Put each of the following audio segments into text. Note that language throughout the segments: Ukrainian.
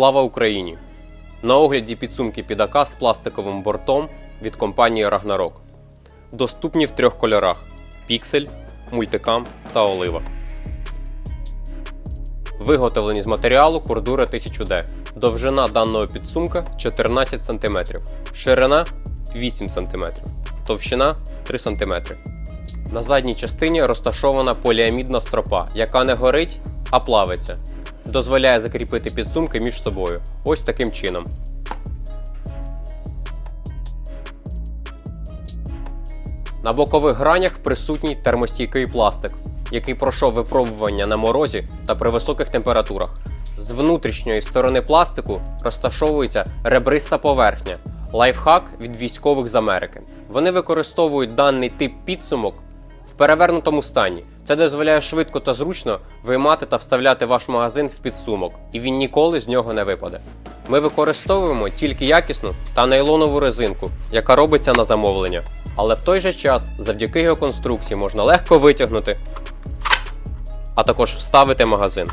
Слава Україні! На огляді підсумки підака з пластиковим бортом від компанії Ragnarok. Доступні в трьох кольорах: піксель, мультикам та олива. Виготовлені з матеріалу кордура 1000D. Довжина даного підсумка 14 см, ширина 8 см, товщина 3 см. На задній частині розташована поліамідна стропа, яка не горить, а плавиться. Дозволяє закріпити підсумки між собою. Ось таким чином. На бокових гранях присутній термостійкий пластик, який пройшов випробування на морозі та при високих температурах. З внутрішньої сторони пластику розташовується ребриста поверхня, лайфхак від військових з Америки. Вони використовують даний тип підсумок в перевернутому стані. Це дозволяє швидко та зручно виймати та вставляти ваш магазин в підсумок, і він ніколи з нього не випаде. Ми використовуємо тільки якісну та нейлонову резинку, яка робиться на замовлення. Але в той же час, завдяки його конструкції, можна легко витягнути, а також вставити магазин.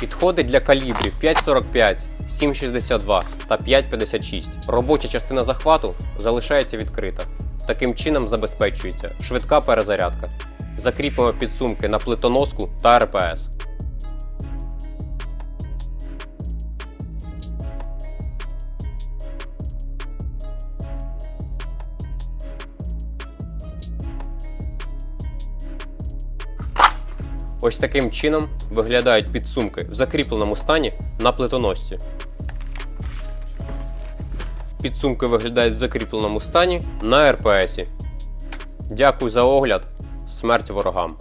Підходить для калібрів 5,45, 7,62 та 5,56. Робоча частина захвату залишається відкрита. Таким чином забезпечується швидка перезарядка. Закріпимо підсумки на плитоноску та РПС. Ось таким чином виглядають підсумки в закріпленому стані на плитоносці. Підсумки виглядають в закріпленому стані на РПСі. Дякую за огляд. Смерть ворогам!